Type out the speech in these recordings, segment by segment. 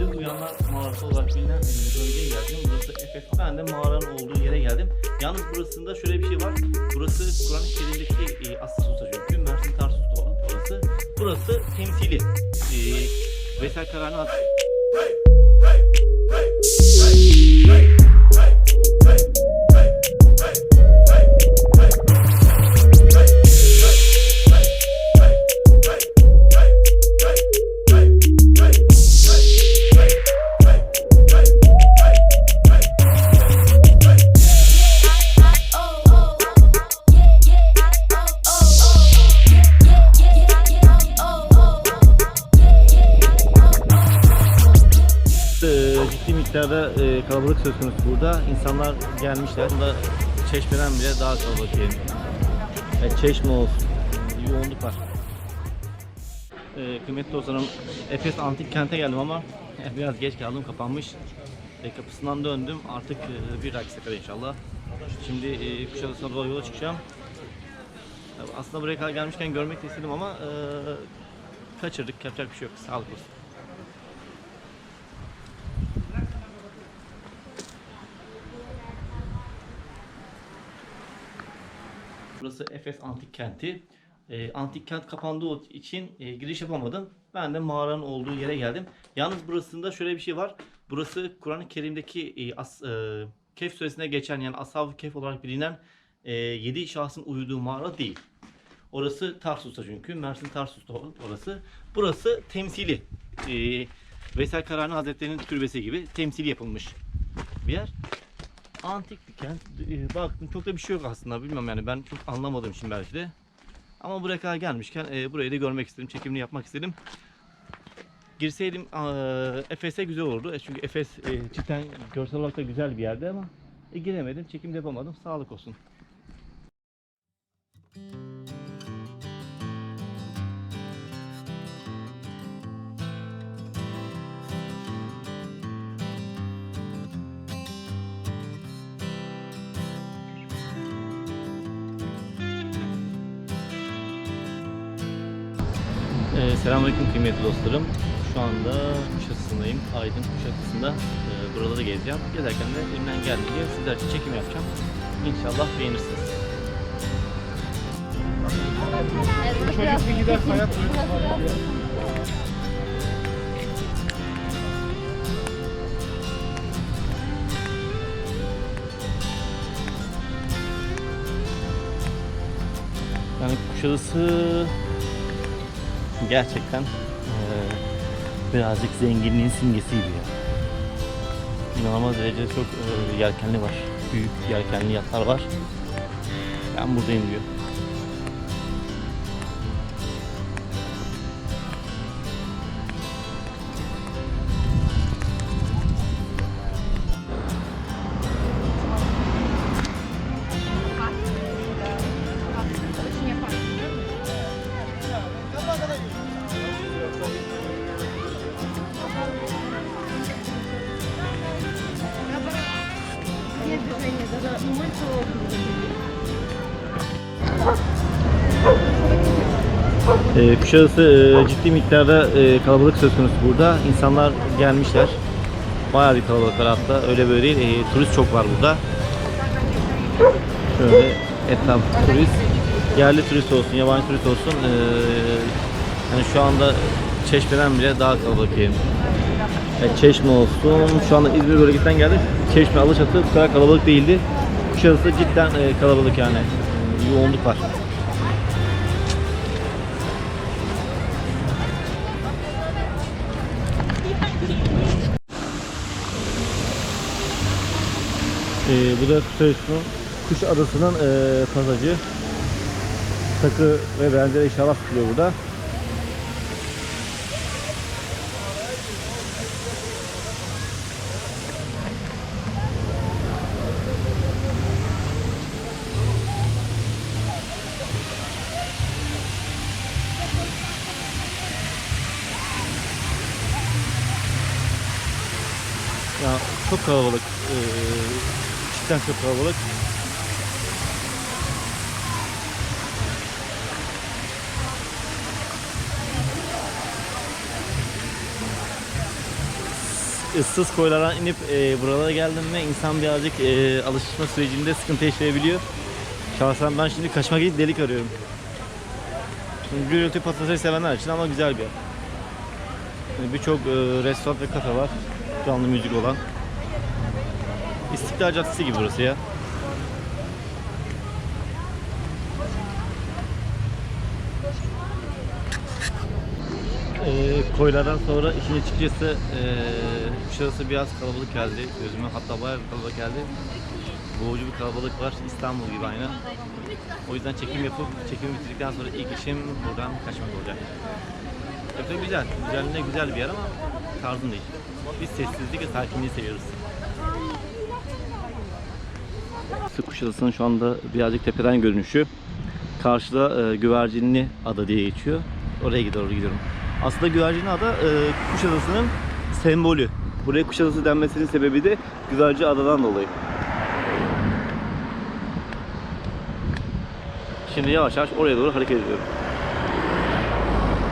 Yedi Uyanlar Mağarası olarak bilinen e, bölgeye geldim. Burası Efes. Ben de mağaranın olduğu yere geldim. Yalnız burasında şöyle bir şey var. Burası Kur'an-ı Kerim'deki e, asıl sultan hüküm. Mersin Tarsus orası. Burası temsili. E, Veysel Karani Hazretleri Ee, kalabalık söz konusu burada. İnsanlar gelmişler. Burada çeşmeden bile daha kalabalık diyelim. Yani çeşme olsun. Yoğunluk var. Ee, kıymetli dostlarım, Efes Antik Kent'e geldim ama biraz geç kaldım, kapanmış. E, kapısından döndüm. Artık e, bir dahaki sefere inşallah. Şimdi e, Kuşadası'na doğru yola çıkacağım. Ya Aslında buraya kadar gelmişken görmek de istedim ama e, kaçırdık. Yapacak bir şey yok. Sağlık olsun. Burası Efes Antik Kenti. Ee, antik kent kapandığı için e, giriş yapamadım. Ben de mağaranın olduğu yere geldim. Yalnız burasında şöyle bir şey var. Burası Kur'an-ı Kerim'deki e, as, e, Kehf suresine geçen yani Ashab-ı Kehf olarak bilinen e, 7 şahsın uyuduğu mağara değil. Orası Tarsus'ta çünkü. Mersin Tarsus'ta orası. Burası temsili. E, Veysel Karani Hazretleri'nin türbesi gibi temsili yapılmış bir yer. Antik bir kent. E, baktım çok da bir şey yok aslında. Bilmiyorum yani ben çok anlamadım şimdi belki de. Ama buraya kadar gelmişken e, burayı da görmek istedim. Çekimini yapmak istedim. Girseydim e, Efes'e güzel olurdu. E, çünkü Efes e, cidden görsel olarak da güzel bir yerde ama e, giremedim. Çekim yapamadım. Sağlık olsun. Selamünaleyküm kıymetli dostlarım. Şu anda Kuşadası'ndayım. Aydın Kuşadası'nda e, buraları gezeceğim. Gezerken de elimden geldiğince sizler için çekim yapacağım. İnşallah beğenirsiniz. Çocuk bir gider hayat Yani Kuşadası gerçekten e, birazcık zenginliğin simgesiydi ya. İnanılmaz derecede çok e, yelkenli var. Büyük yelkenli yatlar var. Ben buradayım diyor. Ee, Kuşadası e, ciddi miktarda e, kalabalık söz konusu burada. İnsanlar gelmişler. Bayağı bir kalabalık var hatta. Öyle böyle değil. E, turist çok var burada. Şöyle etraf turist. Yerli turist olsun, yabancı turist olsun. e, yani şu anda Çeşme'den bile daha kalabalık diyelim. Yani Çeşme olsun. Şu anda İzmir bölgesinden geldik. Çeşme, Alaçatı bu kadar kalabalık değildi. Kuşadası cidden e, kalabalık yani. E, yoğunluk var. Ee, bu da Kuşadası'nın Kuş Adası'nın e, pasajı. Takı ve benzeri eşyalar tutuluyor burada. Ya çok kalabalık. Ee, cidden çok kalabalık. ıssız koylara inip e, buralara geldim ve insan birazcık e, alışma sürecinde sıkıntı yaşayabiliyor. Şahsen ben şimdi kaçmak için delik arıyorum. Şimdi gürültü patlatayı sevenler için ama güzel bir yer. Yani Birçok e, restoran ve kafe var. Canlı müzik olan. İstiklal Caddesi gibi burası ya. Ee, koylardan sonra işin açıkçası ee, Kuşadası biraz kalabalık geldi gözüme hatta bayağı kalabalık geldi. Boğucu bir kalabalık var İstanbul gibi aynı. O yüzden çekim yapıp çekim bitirdikten sonra ilk işim buradan kaçmak olacak. Tabii güzel, güzelliğine güzel bir yer ama tarzım değil. Biz sessizlik ve sakinliği seviyoruz. Kuşadası'nın şu anda birazcık tepeden görünüşü. Karşıda e, Güvercinli Ada diye geçiyor. Oraya doğru gidiyorum. Aslında Güvercinli Ada e, Kuşadası'nın sembolü. Buraya Kuşadası denmesinin sebebi de Güvercin Adadan dolayı. Şimdi yavaş yavaş oraya doğru hareket ediyorum.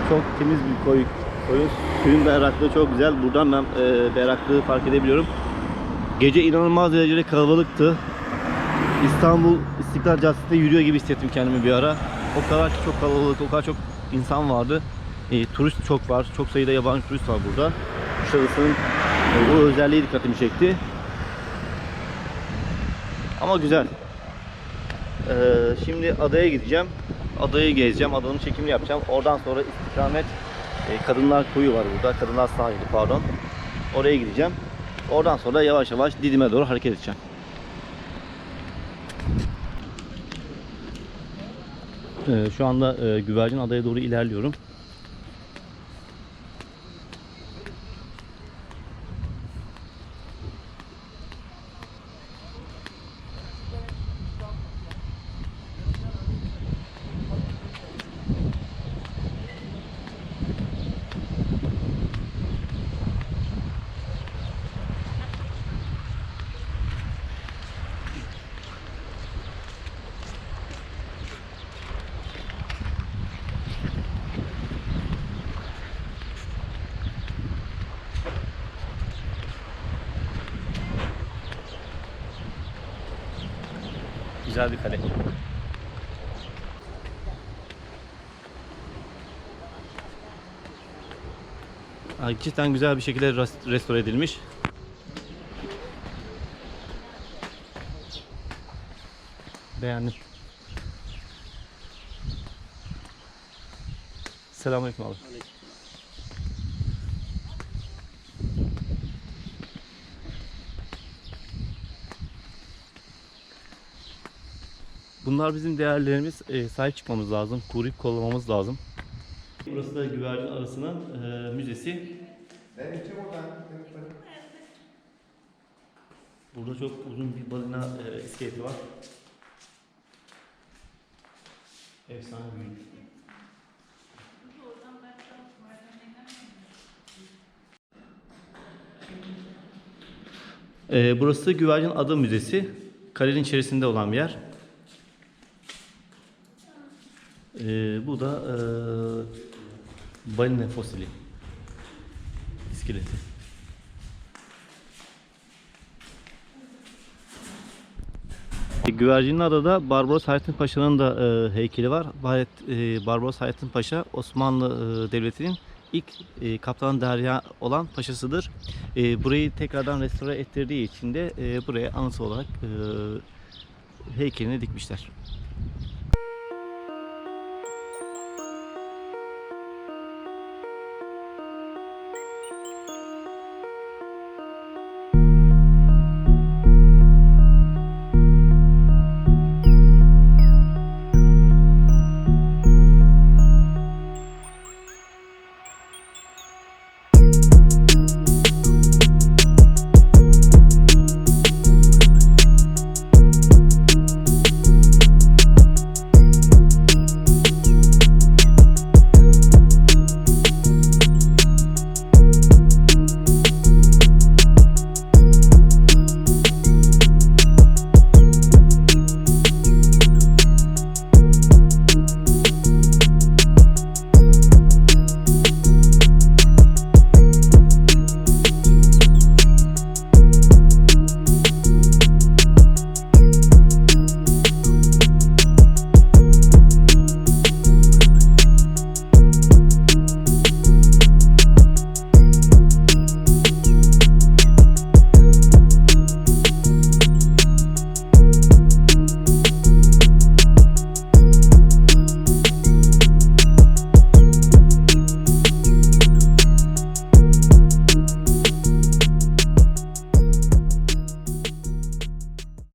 Çok temiz bir koy. Koyun suyun berraklığı çok güzel. Buradan ben e, berraklığı fark edebiliyorum. Gece inanılmaz derecede kalabalıktı. İstanbul İstiklal Caddesi'nde yürüyor gibi hissettim kendimi bir ara. O kadar ki çok kalabalık, o kadar çok insan vardı. E, turist çok var, çok sayıda yabancı turist var burada. Kuşadası'nın e, bu özelliği dikkatimi çekti. Ama güzel. Ee, şimdi adaya gideceğim. Adayı gezeceğim, adanın çekimini yapacağım. Oradan sonra istikamet e, Kadınlar Koyu var burada. Kadınlar sahili pardon. Oraya gideceğim. Oradan sonra yavaş yavaş Didim'e doğru hareket edeceğim. Şu anda e, Güvercin Adaya doğru ilerliyorum. Güzel bir kale. Cidden güzel bir şekilde res- restore edilmiş. Beğendim. Selamünaleyküm abi. Bunlar bizim değerlerimiz. E, sahip çıkmamız lazım. Koruyup kollamamız lazım. Burası da Güvercin Arası'nın e, müzesi. Burada çok uzun bir balina e, iskeleti var. Efsane büyük. E, burası Güvercin Ada Müzesi. Kalenin içerisinde olan bir yer. E, bu da e, balina fosili. İskeleti. Güvercinli Adada Barbaros Hayrettin Paşa'nın da e, heykeli var. E, Barbaros Hayrettin Paşa Osmanlı e, Devleti'nin ilk e, kaptan derya olan paşasıdır. E, burayı tekrardan restore ettirdiği için de e, buraya anısı olarak e, heykelini dikmişler.